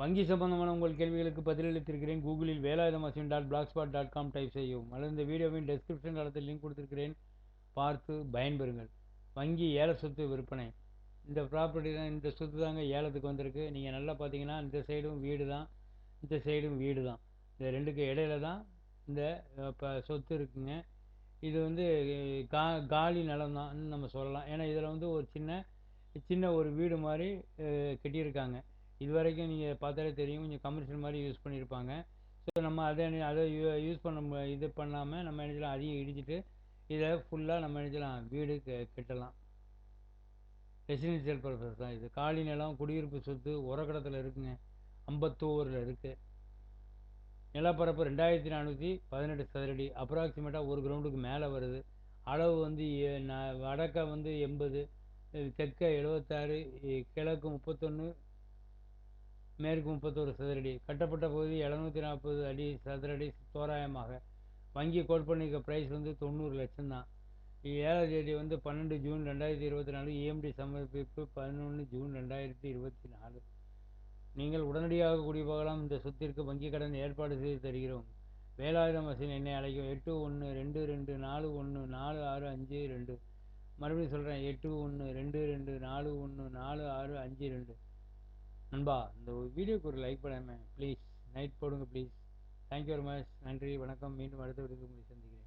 வங்கி சம்பந்தமான உங்கள் கேள்விகளுக்கு பதிலளித்திருக்கிறேன். கூகுளில் Velayuthamasin dot blogspot dot com type செய்யவும். அல்லது இந்த வீடியோவின் டெஸ்கிரிப்ஷன் காலத்தில் லிங்க் கொடுத்துருக்கிறேன். பார்த்து பயன்பெறுங்கள். வங்கி ஏல சொத்து விற்பனை. இந்த ப்ராப்பர்ட்டி தான் இந்த சொத்து தாங்க ஏலத்துக்கு வந்திருக்கு. நீங்கள் நல்லா பார்த்தீங்கன்னா இந்த சைடும் வீடு தான். இந்த சைடும் வீடு தான். இந்த ரெண்டுக்கு இடையில தான் இந்த இப்போ சொத்து இருக்குங்க. இது வந்து கா காலி நிலம் தான் நம்ம சொல்லலாம். ஏன்னா இதில் வந்து ஒரு சின்ன சின்ன ஒரு வீடு மாதிரி கட்டியிருக்காங்க. இது வரைக்கும் நீங்கள் பார்த்தாலே தெரியும். கொஞ்சம் கமர்ஷியல் மாதிரி யூஸ் பண்ணியிருப்பாங்க ஸோ நம்ம அதை அதை யூஸ் பண்ண மு- இது பண்ணாமல் நம்ம நினைச்சலாம் அதையும் இடிச்சிட்டு இதை ஃபுல்லாக நம்ம நினைச்சலாம் வீடு கெ- கட்டலாம். ரெசிடென்சியல் பர்பஸ் தான் இது. காலி நிலம் குடியிருப்பு சொத்து உரக்கடத்தில் இருக்குங்க. ஐம்பத்தோரில் இருக்குது நிலப்பரப்பு ரெண்டாயிரத்தி நானூற்றி பதினெட்டு சதுரடி. அப்ராக்சிமேட்டாக ஒரு கிரவுண்டுக்கு மேலே வருது. அளவு வந்து வடக்க வந்து எண்பது தெற்க எழுபத்தாறு கிழக்கு முப்பத்தொன்று மேற்கு முப்பத்தோரு சதுரடி. கட்டப்பட்ட பகுதி எழுநூற்றி நாற்பது அடி சதுரடி தோராயமாக. வங்கி கோட்பண்ணிக்க ப்ரைஸ் வந்து தொண்ணூறு லட்சம் தான். ஏழாம் தேதி வந்து பன்னெண்டு ஜூன் ரெண்டாயிரத்தி இருபத்தி நாலு இஎம்டி சமர்ப்பிப்பு பதினொன்று ஜூன் ரெண்டாயிரத்தி இருபத்தி நாலு. நீங்கள் உடனடியாக குடிபோகலாம். இந்த சொத்திற்கு வங்கி கடன் ஏற்பாடு செய்து தருகிறோம். வேலாயுதம் வசதி என்னை அழைக்கும் எட்டு ஒன்று ரெண்டு ரெண்டு நாலு ஒன்று நாலு ஆறு அஞ்சு ரெண்டு. மறுபடியும் சொல்கிறேன் எட்டு ஒன்று ரெண்டு ரெண்டு நாலு ஒன்று நாலு ஆறு அஞ்சு ரெண்டு. நண்பா இந்த வீடியோக்கு ஒரு லைக் பண்ணாமல் ப்ளீஸ் நைட் போடுங்க please thank you very much நன்றி வணக்கம். மீண்டும் அடுத்த வீடியோக்கு உங்களை சந்திக்கிறேன்.